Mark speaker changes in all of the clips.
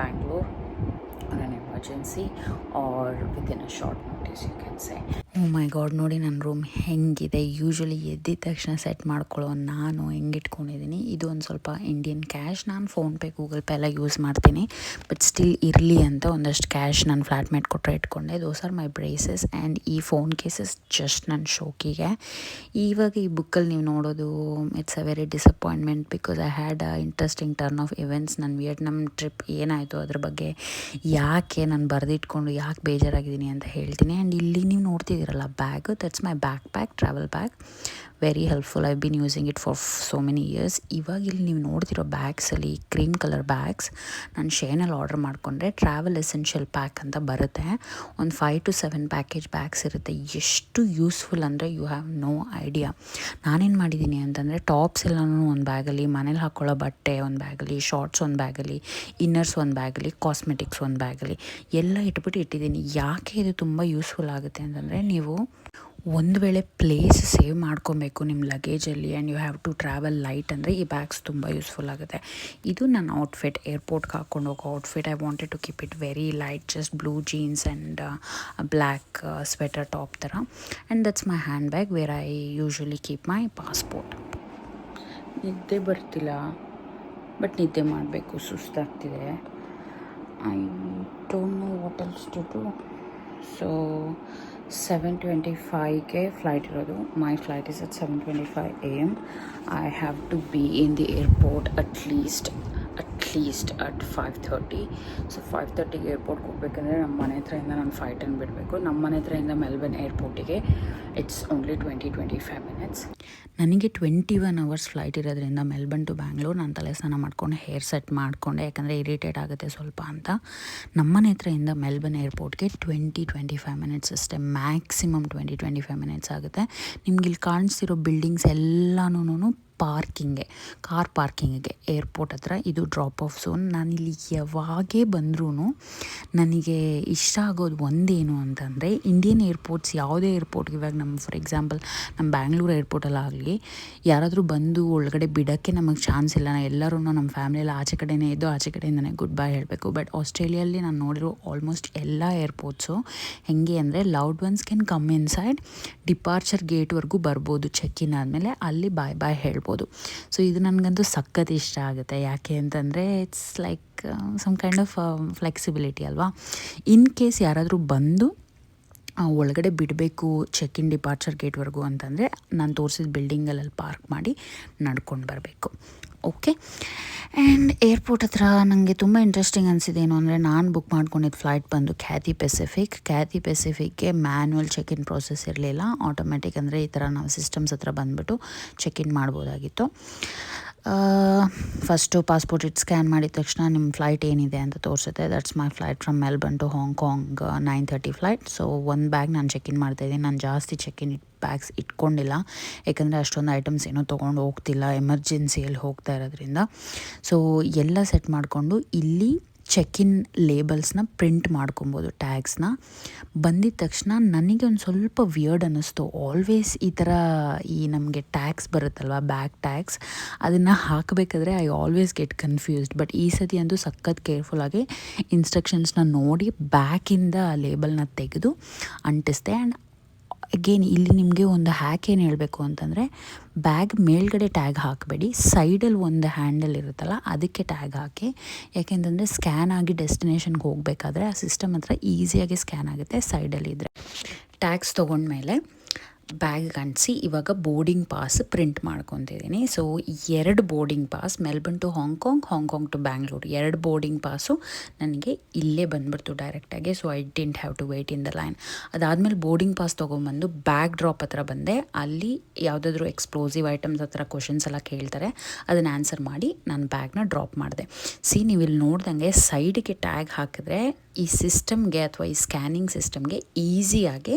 Speaker 1: Bangalore on an emergency or within a short notice you can say. Oh my god ನೋಡಿ ನನ್ನ room ಹೆಂಗಿದೆ. Usually ಎದ್ದಿದ ತಕ್ಷಣ set ಮಾಡ್ಕೊಳ್ಳೋ ನಾನು ಹೆಂಗೆ ಇಟ್ಕೊಂಡಿದ್ದೀನಿ. ಇದು ಒಂದು ಸ್ವಲ್ಪ ಇಂಡಿಯನ್ ಕ್ಯಾಶ್ ನಾನು ಫೋನ್ಪೇ ಗೂಗಲ್ ಪೇ ಎಲ್ಲ ಯೂಸ್ ಮಾಡ್ತೀನಿ. ಬಟ್ ಸ್ಟಿಲ್ ಇರಲಿ ಅಂತ ಒಂದಷ್ಟು ಕ್ಯಾಶ್ ನಾನು ಫ್ಲ್ಯಾಟ್ ಮೇಟ್ ಕೊಟ್ಟರೆ ಇಟ್ಕೊಂಡೆ. Those are my braces and ಈ ಫೋನ್ ಕೇಸಸ್ ಜಸ್ಟ್ ನನ್ನ ಶೋಕಿಗೆ. ಇವಾಗ ಈ ಬುಕ್ಕಲ್ಲಿ ನೀವು ನೋಡೋದು it's a very disappointment because I had a interesting turn of events ನನ್ನ ವಿಯೆಟ್ನಾಮ್ ಟ್ರಿಪ್ ಏನಾಯಿತು ಅದ್ರ ಬಗ್ಗೆ ಯಾಕೆ ನಾನು ಬರೆದಿಟ್ಕೊಂಡು ಯಾಕೆ ಬೇಜಾರಾಗಿದ್ದೀನಿ ಅಂತ ಹೇಳ್ತೀನಿ. ಆ್ಯಂಡ್ ಇಲ್ಲಿ ನೀವು ನೋಡ್ತಿದ್ದೀರಲ್ಲ bag that's my backpack travel bag very helpful I been using it for so many years ಇವಾಗ ಇಲ್ಲಿ ನೀವು ನೋಡ್ತಿರೋ ಬ್ಯಾಗ್ಸಲ್ಲಿ ಕ್ರೀಮ್ ಕಲರ್ ಬ್ಯಾಗ್ಸ್ ನಾನು ಶೇನಲ್ಲಿ ಆರ್ಡರ್ ಮಾಡಿಕೊಂಡ್ರೆ ಟ್ರಾವೆಲ್ ಎಸೆನ್ಷಿಯಲ್ ಪ್ಯಾಕ್ ಅಂತ ಬರುತ್ತೆ. ಒಂದು five to seven package bags ಇರುತ್ತೆ. ಎಷ್ಟು ಯೂಸ್ಫುಲ್ ಅಂದರೆ ಯು ಹ್ಯಾವ್ ನೋ ಐಡಿಯಾ ನಾನೇನು ಮಾಡಿದ್ದೀನಿ ಅಂತಂದರೆ ಟಾಪ್ಸ್ ಎಲ್ಲನೂ ಒಂದು ಬ್ಯಾಗಲ್ಲಿ ಮನೇಲಿ ಹಾಕ್ಕೊಳ್ಳೋ ಬಟ್ಟೆ ಒಂದು ಬ್ಯಾಗಲ್ಲಿ ಶಾರ್ಟ್ಸ್ ಒಂದು ಬ್ಯಾಗಲ್ಲಿ ಇನ್ನರ್ಸ್ ಒಂದು ಬ್ಯಾಗಲ್ಲಿ ಕಾಸ್ಮೆಟಿಕ್ಸ್ ಒಂದು ಬ್ಯಾಗಲ್ಲಿ ಎಲ್ಲ ಇಟ್ಬಿಟ್ಟು ಇಟ್ಟಿದ್ದೀನಿ. ಯಾಕೆ ಇದು ತುಂಬ ಯೂಸ್ಫುಲ್ ಆಗುತ್ತೆ ಅಂತಂದರೆ ನೀವು ಒಂದು ವೇಳೆ ಪ್ಲೇಸ್ ಸೇವ್ ಮಾಡ್ಕೊಬೇಕು ನಿಮ್ಮ ಲಗೇಜಲ್ಲಿ and you have to travel light ಅಂದರೆ ಈ ಬ್ಯಾಗ್ಸ್ ತುಂಬ ಯೂಸ್ಫುಲ್ ಆಗುತ್ತೆ. ಇದು ನನ್ನ ಔಟ್ಫಿಟ್ ಏರ್ಪೋರ್ಟ್ಗೆ ಹಾಕ್ಕೊಂಡು ಹೋಗೋ outfit I wanted to keep it very light just blue jeans and black sweater top ಥರ and that's my handbag where I usually keep my passport ನಿದ್ದೆ ಬರ್ತಿಲ್ಲ. ಬಟ್ ನಿದ್ದೆ ಮಾಡಬೇಕು, ಸುಸ್ತಾಗ್ತಿದೆ. I don't know what else to do so seven twenty ಫೈವ್ಗೆ flight ಇರೋದು my flight is at seven twenty five A M I have to be in the airport at least least at five thirty so five ತರ್ಟಿಗೆ ಏರ್ಪೋರ್ಟ್ಗೆ ಹೋಗ್ಬೇಕಂದ್ರೆ ನಮ್ಮ ಮನೆ ಹತ್ರದಿಂದ ನಾನು five ten ಬಿಡಬೇಕು. ನಮ್ಮ ಮನೆ ಹತ್ರದಿಂದ Melbourne ಏರ್ಪೋರ್ಟಿಗೆ it's only twenty twenty five minutes ನನಗೆ ಟ್ವೆಂಟಿ ಒನ್ ಅವರ್ಸ್ ಫ್ಲೈಟ್ ಇರೋದ್ರಿಂದ ಮೆಲ್ಬರ್ನ್ ಟು ಬ್ಯಾಂಗ್ಳೂರ್ ನಾನು ತಲೆ ಸ್ನಾನ ಮಾಡ್ಕೊಂಡು ಹೇರ್ ಸೆಟ್ ಮಾಡಿಕೊಂಡೆ. ಯಾಕಂದರೆ ಇರಿಟೇಟ್ ಆಗುತ್ತೆ ಸ್ವಲ್ಪ ಅಂತ. ನಮ್ಮನೆ ಹತ್ರದಿಂದ ಮೆಲ್ಬರ್ನ್ ಏರ್ಪೋರ್ಟ್ಗೆ ಟ್ವೆಂಟಿ ಟ್ವೆಂಟಿ ಫೈವ್ ಮಿನಿಟ್ಸ್ ಅಷ್ಟೇ. Maximum twenty twenty five minutes ಆಗುತ್ತೆ. ನಿಮ್ಗೆ ಇಲ್ಲಿ ಕಾಣಿಸ್ತಿರೋ ಬಿಲ್ಡಿಂಗ್ಸ್ ಎಲ್ಲನೂ ಪಾರ್ಕಿಂಗೆ ಕಾರ್ ಪಾರ್ಕಿಂಗಿಗೆ, ಏರ್ಪೋರ್ಟ್ ಹತ್ರ ಇದು ಡ್ರಾಪ್ ಆಫ್ ಝೋನ್ ಇಲ್ಲಿ ಯಾವಾಗೇ ಬಂದ್ರೂ ನನಗೆ ಇಷ್ಟ ಆಗೋದು ಒಂದೇನು ಅಂತಂದರೆ ಇಂಡಿಯನ್ ಏರ್ಪೋರ್ಟ್ಸ್ ಯಾವುದೇ ಏರ್ಪೋರ್ಟ್ಗೆ ಇವಾಗ ನಮ್ಮ ಫಾರ್ ಎಕ್ಸಾಂಪಲ್ ನಮ್ಮ ಬ್ಯಾಂಗ್ಳೂರು ಏರ್ಪೋರ್ಟಲ್ಲಾಗಲಿ ಯಾರಾದರೂ ಬಂದು ಒಳಗಡೆ ಬಿಡೋಕ್ಕೆ ನಮಗೆ ಚಾನ್ಸ್ ಇಲ್ಲ. ಎಲ್ಲರೂ ನಮ್ಮ ಫ್ಯಾಮಿಲಿಯಲ್ಲಿ ಆಚೆ ಕಡೆಯೇ ಇದ್ದು ಆಚೆ ಕಡೆಯಿಂದನೇ ಗುಡ್ ಬೈ ಹೇಳಬೇಕು. ಬಟ್ ಆಸ್ಟ್ರೇಲಿಯಲ್ಲಿ ನಾನು ನೋಡಿರೋ ಆಲ್ಮೋಸ್ಟ್ ಎಲ್ಲ ಏರ್ಪೋರ್ಟ್ಸು ಹೆಂಗೆ ಅಂದರೆ loved ones can come inside departure ಗೇಟ್ವರೆಗೂ ಬರ್ಬೋದು ಚೆಕ್ ಇನ್ ಆದಮೇಲೆ ಅಲ್ಲಿ ಬಾಯ್ ಬಾಯ್ ಹೇಳ್ಬೋದು. ಸೊ ಇದು ನನಗಂತೂ ಸಖತ್ ಇಷ್ಟ ಆಗುತ್ತೆ. ಯಾಕೆ ಅಂತಂದರೆ it's like some kind of flexibility ಅಲ್ವಾ? ಇನ್ ಕೇಸ್ ಯಾರಾದರೂ ಬಂದು ಒಳಗಡೆ ಬಿಡಬೇಕು ಚೆಕ್ ಇನ್ ಡಿಪಾರ್ಚರ್ ಗೇಟ್ವರೆಗೂ ಅಂತಂದರೆ, ನಾನು ತೋರಿಸಿದ ಬಿಲ್ಡಿಂಗಲ್ಲಿ ಪಾರ್ಕ್ ಮಾಡಿ ನಡ್ಕೊಂಡು ಬರಬೇಕು. ಓಕೆ ಆ್ಯಂಡ್ ಏರ್ಪೋರ್ಟ್ ಹತ್ರ ನನಗೆ ತುಂಬ ಇಂಟ್ರೆಸ್ಟಿಂಗ್ ಅನಿಸಿದೇನು ಅಂದರೆ ನಾನು ಬುಕ್ ಮಾಡ್ಕೊಂಡಿದ್ದು ಫ್ಲೈಟ್ ಬಂದು ಖ್ಯಾತಿ ಪೆಸಿಫಿಕ್ ಖ್ಯಾತಿ ಪೆಸಿಫಿಕ್ಗೆ ಮ್ಯಾನ್ಯಲ್ ಚೆಕ್ ಇನ್ ಪ್ರೋಸೆಸ್ ಇರಲಿಲ್ಲ. ಆಟೋಮೆಟಿಕ್ ಅಂದರೆ ಈ ಥರ ನಾವು ಸಿಸ್ಟಮ್ಸ್ ಹತ್ರ ಬಂದುಬಿಟ್ಟು ಚೆಕ್ ಇನ್ ಮಾಡ್ಬೋದಾಗಿತ್ತು. ಫಸ್ಟು ಪಾಸ್ಪೋರ್ಟ್ ಇಟ್ಟು ಸ್ಕ್ಯಾನ್ ಮಾಡಿದ ತಕ್ಷಣ ನಿಮ್ಮ ಫ್ಲೈಟ್ ಏನಿದೆ ಅಂತ ತೋರಿಸುತ್ತೆ. That's my flight from Melbourne to Hong Kong nine thirty flight so ಒಂದು ಬ್ಯಾಗ್ ನಾನು ಚೆಕ್ ಇನ್ ಮಾಡ್ತಾಯಿದ್ದೀನಿ ನಾನು ಜಾಸ್ತಿ ಚೆಕ್ ಇನ್ ಬ್ಯಾಗ್ಸ್ ಇಟ್ಕೊಂಡಿಲ್ಲ. ಯಾಕಂದರೆ ಅಷ್ಟೊಂದು ಐಟಮ್ಸ್ ಏನೂ ತೊಗೊಂಡು ಹೋಗ್ತಿಲ್ಲ. ಎಮರ್ಜೆನ್ಸಿಯಲ್ಲಿ ಹೋಗ್ತಾ ಇರೋದ್ರಿಂದ. ಸೊ ಎಲ್ಲ ಸೆಟ್ ಮಾಡಿಕೊಂಡು ಇಲ್ಲಿ ಚೆಕ್ ಇನ್ ಲೇಬಲ್ಸ್ನ ಪ್ರಿಂಟ್ ಮಾಡ್ಕೊಬೋದು ಟ್ಯಾಗ್ಸ್ನ ಬಂದಿದ ತಕ್ಷಣ ನನಗೆ ಒಂದು ಸ್ವಲ್ಪ ವಿಯರ್ಡ್ ಅನ್ನಿಸ್ತು. ಆಲ್ವೇಸ್ ಈ ಥರ ಈ ನಮಗೆ ಟ್ಯಾಕ್ಸ್ ಬರುತ್ತಲ್ವ ಬ್ಯಾಕ್ ಟ್ಯಾಕ್ಸ್ ಅದನ್ನು ಹಾಕಬೇಕಾದ್ರೆ I always get confused but ಈ ಸತಿ ಅಂತೂ ಸಖತ್ ಕೇರ್ಫುಲ್ಲಾಗಿ ಇನ್ಸ್ಟ್ರಕ್ಷನ್ಸ್ನ ನೋಡಿ ಬ್ಯಾಕಿಂದ ಲೇಬಲ್ನ ತೆಗೆದು ಅಂಟಿಸ್ದೆ. ಆ್ಯಂಡ್ ಅಗೇನ್ ಇಲ್ಲಿ ನಿಮಗೆ ಒಂದು ಹ್ಯಾಕ್ ಏನು ಹೇಳಬೇಕು ಅಂತಂದರೆ ಬ್ಯಾಗ್ ಮೇಲ್ಗಡೆ ಟ್ಯಾಗ್ ಹಾಕಬೇಡಿ. ಸೈಡಲ್ಲಿ ಒಂದು ಹ್ಯಾಂಡಲ್ ಇರುತ್ತಲ್ಲ, ಅದಕ್ಕೆ ಟ್ಯಾಗ್ ಹಾಕಿ. ಯಾಕೆಂತಂದರೆ ಸ್ಕ್ಯಾನ್ ಆಗಿ ಡೆಸ್ಟಿನೇಷನ್ಗೆ ಹೋಗಬೇಕಾದ್ರೆ, ಆ ಸಿಸ್ಟಮ್ ಹತ್ರ ಈಸಿಯಾಗಿ ಸ್ಕ್ಯಾನ್ ಆಗುತ್ತೆ ಸೈಡಲ್ಲಿ ಇದ್ದರೆ ಟ್ಯಾಗ್ಸ್ ತೊಗೊಂಡ್ಮೇಲೆ ಬ್ಯಾಗ್ ಅಂಟಿಸಿ ಇವಾಗ ಬೋರ್ಡಿಂಗ್ ಪಾಸ್ ಪ್ರಿಂಟ್ ಮಾಡ್ಕೊತಿದ್ದೀನಿ ಸೊ ಎರಡು boarding pass, Melbourne to Hong Kong Hong Kong to Bangalore. ಎರಡು ಬೋರ್ಡಿಂಗ್ ಪಾಸು ನನಗೆ ಇಲ್ಲೇ ಬಂದ್ಬಿಡ್ತು ಡೈರೆಕ್ಟಾಗಿ so I didn't have to wait in the line ಅದಾದಮೇಲೆ ಬೋರ್ಡಿಂಗ್ ಪಾಸ್ ತೊಗೊಂಬಂದು ಬ್ಯಾಗ್ ಡ್ರಾಪ್ ಹತ್ರ ಬಂದೆ. ಅಲ್ಲಿ ಯಾವುದಾದ್ರೂ ಎಕ್ಸ್ಪ್ಲೋಸಿವ್ ಐಟಮ್ಸ್ ಹತ್ರ ಕ್ವಶನ್ಸ್ ಎಲ್ಲ ಕೇಳ್ತಾರೆ. ಅದನ್ನು ಆನ್ಸರ್ ಮಾಡಿ ನಾನು ಬ್ಯಾಗ್ನ ಡ್ರಾಪ್ ಮಾಡಿದೆ. ಸಿ ನೀವು ಇಲ್ಲಿ ನೋಡ್ದಂಗೆ ಸೈಡಿಗೆ ಟ್ಯಾಗ್ ಹಾಕಿದ್ರೆ ಈ ಸಿಸ್ಟಮ್ಗೆ ಅಥವಾ ಈ ಸ್ಕ್ಯಾನಿಂಗ್ ಸಿಸ್ಟಮ್ಗೆ ಈಸಿಯಾಗಿ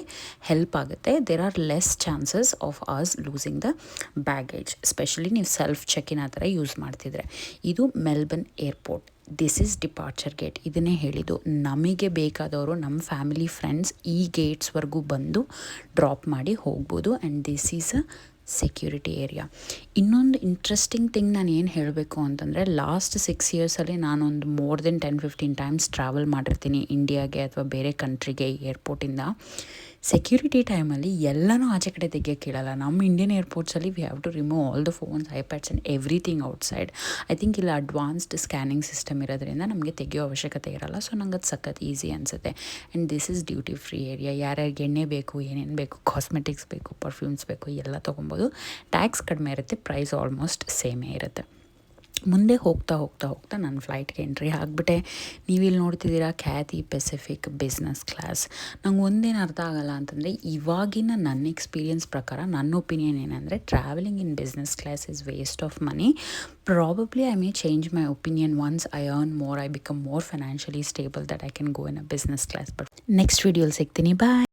Speaker 1: ಹೆಲ್ಪ್ ಆಗುತ್ತೆ. There are less chances of us losing the baggage specially ನೀವು ಸೆಲ್ಫ್ ಚೆಕಿನ್ ಆ ಥರ ಯೂಸ್ ಮಾಡ್ತಿದ್ರೆ. ಇದು Melbourne airport this is departure gate ಇದನ್ನೇ ಹೇಳಿದ್ದು. ನಮಗೆ ಬೇಕಾದವರು ನಮ್ಮ ಫ್ಯಾಮಿಲಿ ಫ್ರೆಂಡ್ಸ್ ಈ ಗೇಟ್ಸ್ವರೆಗೂ ಬಂದು ಡ್ರಾಪ್ ಮಾಡಿ ಹೋಗ್ಬೋದು and this is a security area ಇನ್ನೊಂದು ಇಂಟ್ರೆಸ್ಟಿಂಗ್ ಥಿಂಗ್ ನಾನು ಏನು ಹೇಳಬೇಕು ಅಂತಂದರೆ ಲಾಸ್ಟ್ ಸಿಕ್ಸ್ ಇಯರ್ಸಲ್ಲಿ ನಾನೊಂದು more than ten fifteen times travel ಮಾಡಿರ್ತೀನಿ ಇಂಡಿಯಾಗೆ ಅಥವಾ ಬೇರೆ ಕಂಟ್ರಿಗೆ ಏರ್ಪೋರ್ಟಿಂದ ಸೆಕ್ಯೂರಿಟಿ ಟೈಮಲ್ಲಿ ಎಲ್ಲನೂ ಆಚೆ ಕಡೆ ತೆಗಿಯೋಕ್ಕೆ ಕೇಳಲ್ಲ. ನಮ್ಮ Indian ಏರ್ಪೋರ್ಟ್ಸಲ್ಲಿ we have to remove all the phones iPads and everything outside I think ಇಲ್ಲಿ ಅಡ್ವಾನ್ಸ್ಡ್ ಸ್ಕ್ಯಾನಿಂಗ್ ಸಿಸ್ಟಮ್ ಇರೋದ್ರಿಂದ ನಮಗೆ ತೆಗಿಯೋ ಅವಶ್ಯಕತೆ ಇರಲ್ಲ. ಸೊ ನಂಗೆ ಅದು ಸಖತ್ ಈಸಿ ಅನಿಸುತ್ತೆ. And this is duty free area ಯಾರ್ಯಾರಿಗೆ ಎಣ್ಣೆ ಬೇಕು, ಏನೇನು ಬೇಕು ಕಾಸ್ಮೆಟಿಕ್ಸ್ ಬೇಕು ಪರ್ಫ್ಯೂಮ್ಸ್ ಬೇಕು, ಎಲ್ಲ ತೊಗೊಬೋದು. ಟ್ಯಾಕ್ಸ್ ಕಡಿಮೆ ಇರುತ್ತೆ ಪ್ರೈಸ್ ಆಲ್ಮೋಸ್ಟ್ ಸೇಮೇ ಇರುತ್ತೆ. ಮುಂದೆ ಹೋಗ್ತಾ ಹೋಗ್ತಾ ಹೋಗ್ತಾ ನಾನು ಫ್ಲೈಟ್ಗೆ ಎಂಟ್ರಿ ಆಗಿಬಿಟ್ಟೆ. ನೀವಿಲ್ಲಿ ನೋಡ್ತಿದ್ದೀರಾ, ಖ್ಯಾತಿ ಪೆಸಿಫಿಕ್ ಬಿಸ್ನೆಸ್ ಕ್ಲಾಸ್ ನಂಗೆ ಒಂದೇನು ಅರ್ಥ ಆಗಲ್ಲ ಅಂತಂದರೆ, ಇವಾಗಿನ ನನ್ನ ಎಕ್ಸ್ಪೀರಿಯನ್ಸ್ ಪ್ರಕಾರ, ನನ್ನ ಒಪಿನಿಯನ್ ಏನಂದರೆ travelling in business class is waste of money probably I may change my opinion once I earn more I become more financially stable that I can go in a business class but next ವೀಡಿಯೋಲಿ ಸಿಗ್ತೀನಿ. ಬಾಯ್